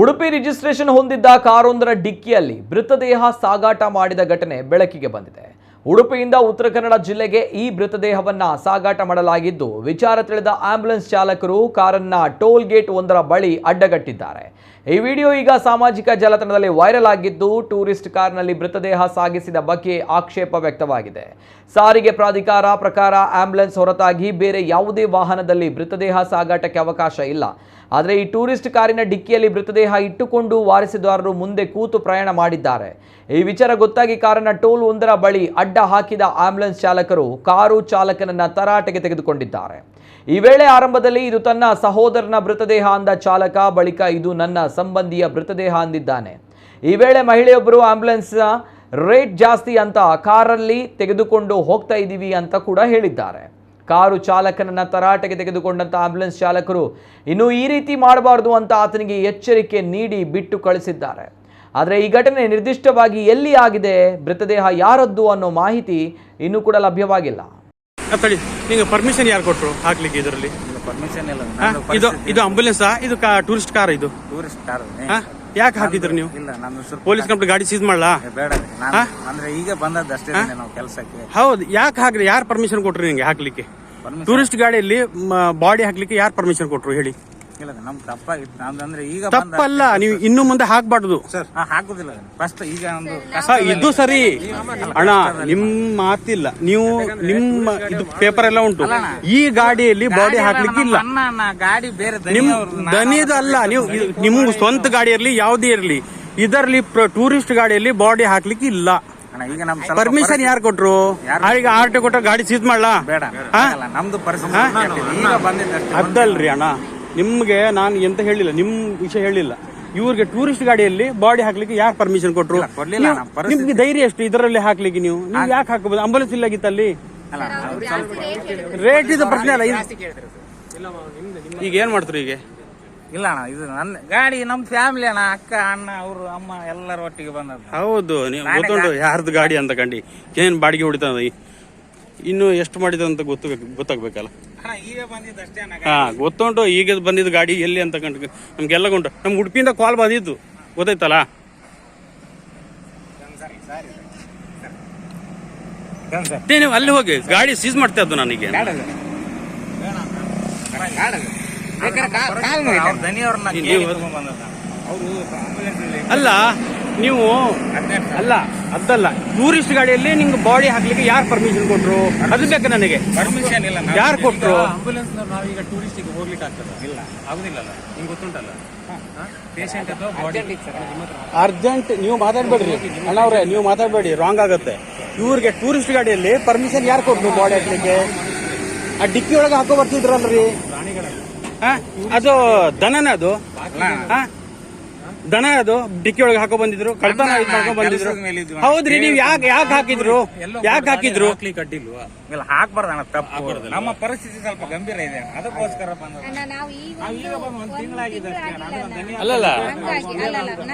Udupi registration ಹೊಂದಿದ್ದ ಕಾರೊಂದರ ಡಿಕ್ಕಿಯಲ್ಲಿ ಮೃತದೇಹ ಸಾಗಾಟ ಮಾಡಿದ ಘಟನೆ ಬೆಳಕಿಗೆ ಬಂದಿದೆ. ಉಡುಪಿಯಿಂದ ಉತ್ತರ ಕನ್ನಡ ಜಿಲ್ಲೆಗೆ ಈ ಮೃತದೇಹವನ್ನ ಸಾಗಾಟ ಮಾಡಲಾಗಿದ್ದು, ವಿಚಾರ ತಿಳಿದ ಆಂಬ್ಯುಲೆನ್ಸ್ ಚಾಲಕರು ಕಾರನ್ನ ಟೋಲ್ ಗೇಟ್ ಒಂದರ ಬಳಿ ಅಡ್ಡಗಟ್ಟಿದ್ದಾರೆ. ಈ ವಿಡಿಯೋ ಈಗ ಸಾಮಾಜಿಕ ಜಾಲತಾಣದಲ್ಲಿ ವೈರಲ್ ಆಗಿದ್ದು, ಟೂರಿಸ್ಟ್ ಕಾರ್ನಲ್ಲಿ ಮೃತದೇಹ ಸಾಗಿಸಿದ ಬಗ್ಗೆ ಆಕ್ಷೇಪ ವ್ಯಕ್ತವಾಗಿದೆ. ಸಾರಿಗೆ ಪ್ರಾಧಿಕಾರ ಪ್ರಕಾರ ಆಂಬ್ಯುಲೆನ್ಸ್ ಹೊರತಾಗಿ ಬೇರೆ ಯಾವುದೇ ವಾಹನದಲ್ಲಿ ಮೃತದೇಹ ಸಾಗಾಟಕ್ಕೆ ಅವಕಾಶ ಇಲ್ಲ. ಆದರೆ ಈ ಟೂರಿಸ್ಟ್ ಕಾರಿನ ಡಿಕ್ಕಿಯಲ್ಲಿ ಮೃತದೇಹ ಇಟ್ಟುಕೊಂಡು ವಾರಸುದಾರರು ಮುಂದೆ ಕೂತು ಪ್ರಯಾಣ ಮಾಡಿದ್ದಾರೆ. ಈ ವಿಚಾರ ಗೊತ್ತಾಗಿ ಕಾರನ್ನ ಟೋಲ್ ಒಂದರ ಬಳಿ ಅಡ್ಡ ಹಾಕಿದ ಆಂಬ್ಯುಲೆನ್ಸ್ ಚಾಲಕರು ಕಾರು ಚಾಲಕನನ್ನ ತರಾಟೆಗೆ ತೆಗೆದುಕೊಂಡಿದ್ದಾರೆ. ಈ ವೇಳೆ ಆರಂಭದಲ್ಲಿ ಇದು ತನ್ನ ಸಹೋದರನ ಮೃತದೇಹ ಅಂದ ಚಾಲಕ, ಬಳಿಕ ಇದು ನನ್ನ ಸಂಬಂಧಿಯ ಮೃತದೇಹ ಅಂದಿದ್ದಾನೆ. ಈ ವೇಳೆ ಮಹಿಳೆಯೊಬ್ಬರು ಆಂಬ್ಯುಲೆನ್ಸ್ನ ರೇಟ್ ಜಾಸ್ತಿ ಅಂತ ಕಾರಲ್ಲಿ ತೆಗೆದುಕೊಂಡು ಹೋಗ್ತಾ ಇದ್ದೀವಿ ಅಂತ ಕೂಡ ಹೇಳಿದ್ದಾರೆ. ಕಾರು ಚಾಲಕನನ್ನ ತರಾಟೆಗೆ ತೆಗೆದುಕೊಂಡಂತ ಆಂಬ್ಯುಲೆನ್ಸ್ ಚಾಲಕರು ಇನ್ನು ಈ ರೀತಿ ಮಾಡಬಾರದು ಅಂತ ಆತನಿಗೆ ಎಚ್ಚರಿಕೆ ನೀಡಿ ಬಿಟ್ಟು ಕಳಿಸಿದ್ದಾರೆ. ಆದರೆ ಈ ಘಟನೆ ನಿರ್ದಿಷ್ಟವಾಗಿ ಎಲ್ಲಿ ಆಗಿದೆ ಮೃತದೇಹ ಯಾರದ್ದು ಅನ್ನೋ ಮಾಹಿತಿ ಇನ್ನೂ ಕೂಡ ಲಭ್ಯವಾಗಿಲ್ಲ. ತಡಿ ನಿಂಗೆ ಪರ್ಮಿಷನ್ ಯಾರು ಕೊಟ್ಟರು ಹಾಕ್ಲಿಕ್ಕೆ ಇದರಲ್ಲಿ? ಪರ್ಮಿಷನ್ ಇಲ್ಲ. ಇದು ಇದು ಆಂಬುಲೆನ್ಸ್ ಇದು ಟೂರಿಸ್ಟ್ ಕಾರ್ ಇದು? ಟೂರಿಸ್ಟ್ ಕಾರ್ ಹಾ? ಯಾಕೆ ಹಾಕಿದ್ರಿ ನೀವು? ಇಲ್ಲ ಪೊಲೀಸ್ ಕಂಪ್ನಿ ಗಾಡಿ ಸೀಸ್ ಮಾಡ್ಲಾ? ಬೇಡ ರೀ. ನಾನು ಅಂದ್ರೆ ಈಗ ಬಂದದ್ದು ಅಷ್ಟೇ ನಾವು ಕೆಲಸಕ್ಕೆ. ಹೌದು ಯಾಕೆ ಹಾಕ್ರಿ? ಯಾರು ಪರ್ಮಿಷನ್ ಕೊಟ್ರಿ ನಿಮಗೆ ಹಾಕ್ಲಿಕ್ಕೆ? ಟೂರಿಸ್ಟ್ ಗಾಡಿಯಲ್ಲಿ ಬಾಡಿ ಹಾಕ್ಲಿಕ್ಕೆ ಯಾರು ಪರ್ಮಿಷನ್ ಕೊಟ್ರು ಹೇಳಿ? ನಮ್ ತಪ್ಪಾಗಿತ್ತು. ತಪ್ಪಲ್ಲ ನೀವು ಇನ್ನು ಮುಂದೆ ಹಾಕ್ಬಾರ್ದು. ಹಾ, ಹಾಕುದಿಲ್ಲ ಫಸ್ಟ್ ಈಗ ಒಂದು ಹಾ, ಇದು ಸರಿ. ಅಣ್ಣ ನಿಮ್ ಮಾತಿಲ್ಲ. ನೀವು ನಿಮ್ಮ ಇದು ಪೇಪರ್ ಎಲ್ಲ ಉಂಟು. ಈ ಗಾಡಿಯಲ್ಲಿ ಬಾಡಿ ಹಾಕ್ಲಿಕ್ಕೆ ಇಲ್ಲ. ಅಣ್ಣ ಗಾಡಿ ಬೇರೆ ನಿಮ್ ದನಿಯವ್ರದ್ದು. ನಾನು- ದನಿದಲ್ಲ ನೀವು ಇದು ನಿಮ್ ಸ್ವಂತ ಗಾಡಿ ಇರ್ಲಿ ಯಾವ್ದೇ ಇರ್ಲಿ. ಇದರಲ್ಲಿ ಟೂರಿಸ್ಟ್ ಗಾಡಿಯಲ್ಲಿ ಬಾಡಿ ಹಾಕ್ಲಿಕ್ಕೆ ಇಲ್ಲ. ಅಣ್ಣ ಈಗ ನಮ್ ಸ್ವಲ್ಪ ಪರ್ಮಿಷನ್ ಯಾರು ಕೊಟ್ರು? ಈಗ ಆರ್ ಟಿ ಕೊಟ್ಟ ಗಾಡಿ ಸೀಸ್ ಮಾಡ್ಲಾ? ಬೇಡ ಹಾ? ಆಗಲ್ಲ, ನಮ್ದು ಪರಿಸ್ಥಿತಿ ಈಗ ಬಂದಿದ್ದು ಅದಲ್ರಿ ಅಣ್ಣ. ನಿಮ್ಗೆ ನಾನು ಎಂತ ಹೇಳಿಲ್ಲ ನಿಮ್ ವಿಷಯ ಹೇಳಿಲ್ಲ. ಇವ್ರಿಗೆ ಟೂರಿಸ್ಟ್ ಗಾಡಿಯಲ್ಲಿ ಬಾಡಿ ಹಾಕ್ಲಿಕ್ಕೆ ಯಾರು ಪರ್ಮಿಷನ್ ಕೊಟ್ಟರು ಇಲ್ಲ, ಕೊಡ್ಲಿಲ್ಲ ನೀವು- ಪರಿಸ್ಥಿತಿ- ನಿಮ್ಗೆ ಧೈರ್ಯ ಎಷ್ಟು ಇದರಲ್ಲಿ ಹಾಕ್ಲಿಕ್ಕೆ ನೀವು? ನೀವು ಯಾಕೆ ಹಾಕಬಹುದು ಆಂಬುಲೆನ್ಸ್ ಇಲ್ಲಾಗಿತ್ತಲ್ಲಿ ಅಲ್ಲ ಅವ್ರು ಸ್ವಲ್ಪ ರೇಟ್ ಇದು ಪ್ರಶ್ನೆ ಅಲ್ಲ ಇದು- ಈಗ ಏನ್ ಮಾಡ್ತಾರೆ ಈಗ? ಇಲ್ಲ ಅಣ್ಣ ಇದು ನನ್ನ ಗಾಡಿ ನಮ್ ಫ್ಯಾಮಿಲಿ ಅಣ್ಣ ಅಕ್ಕ ಅಣ್ಣ ಅವರು ಅಮ್ಮ ಎಲ್ಲರ ಒಟ್ಟಿಗೆ ಬಂದದ್ದು. ಹೌದು ನೀವು ಗೊತ್ತುಂಟು ಯಾರ್ದು ಗಾಡಿ ಅಂತ ಕಂಡಿ. ಏನ್ ಬಾಡಿಗೆ ಹೊಡಿತದ ಇನ್ನು ಎಷ್ಟು ಮಾಡಿದ ಅಂತ ಗೊತ್ತ ಗೊತ್ತಾಗ್ಬೇಕಲ್ಲ? ಹಾ ಗೊತ್ತುಂಟು ಈಗ ಬಂದಿದ್ದು ಗಾಡಿ ಎಲ್ಲಿ ಅಂತ ಕಂಡು ನಮ್ಗೆಲ್ಲ ಉಂಟು. ನಮ್ಗೆ ಉಡುಪಿಯಿಂದ ಕಾಲ್ ಬಂದಿದ್ದು. ಗೊತ್ತಾಯ್ತಲ್ಲ? ನೀವು ಅಲ್ಲಿ ಹೋಗಿ ಗಾಡಿ ಸೀಸ್ ಮಾಡ್ತಾ ಇದ್ದು ನನಗೆ ಅವ್ರ ಅಲ್ಲಿ ನೀವು ಅಲ್ಲ ಅದಲ್ಲ ಟೂರಿಸ್ಟ್ ಗಾಡಿಯಲ್ಲಿ ನಿಮ್ಗೆ ಬಾಡಿ ಹಾಕ್ಲಿಕ್ಕೆ ಯಾರು ಪರ್ಮಿಷನ್ ಕೊಟ್ರು? ಅದು ಬೇಕು ನನಗೆ? ಪರ್ಮಿಷನ್ ಇಲ್ಲ. ಯಾರು ಕೊಟ್ರು? ಆಂಬುಲೆನ್ಸ್ ನಾವೀಗ ಟೂರಿಸ್ಟಿಗೆ ಹೋಗ್ಲಿಕ್ಕೆ ಆಗ್ತದ? ಇಲ್ಲ. ಆಗುದಿಲ್ಲ ನಿಮ್ಗೆ ಗೊತ್ತುಂಟಲ್ಲ? ಪೇಷಂಟ್ ಅಥವಾ ಬಾಡಿ ಅರ್ಜೆಂಟ್ ನೀವು ಮಾತಾಡ್ಬೇಡ್ರಿ. ಅಣ್ಣವ್ರೆ ನೀವು ಮಾತಾಡ್ಬೇಡಿ. ರಾಂಗ್ ಆಗುತ್ತೆ. ಇವ್ರಿಗೆ ಟೂರಿಸ್ಟ್ ಗಾಡಿಯಲ್ಲಿ ಪರ್ಮಿಷನ್ ಯಾರು ಕೊಟ್ರು ಬಾಡಿ ಹಾಕ್ಲಿಕ್ಕೆ? ಆ ಡಿಕ್ಕಿ ಒಳಗೆ ಹಾಕೋ ಬರ್ತಿದ್ರಲ್ರಿ? ಹಾ? ಅದು ದನನ ಅದು? ಹಾ? ದನ ಅದು ಡಿಕ್ಕಿ ಒಳಗೆ ಹಾಕೋ ಬಂದಿದ್ರು ಕಳ್ತನ ಹಾಕೋ ಮಾಡ್ಕೊಂಡ್ ಬಂದಿದ್ರು. ಹೌದ್ರಿ ನೀವ್ ಯಾಕೆ ಯಾಕೆ ಹಾಕಿದ್ರು? ಯಾಕೆ ಹಾಕಿದ್ರು? ಅಡ್ಡಿಲ್ವಾ ಇಲ್ಲ ಹಾಕ್ಬಾರ್ದು ಅಣ್ಣ ತಪ್ಪು. ನಮ್ಮ ಪರಿಸ್ಥಿತಿ ಸ್ವಲ್ಪ ಗಂಭೀರ ಇದೆ ಅದಕ್ಕೋಸ್ಕರ ಬಂದ ಅಲ್ಲಲ್ಲ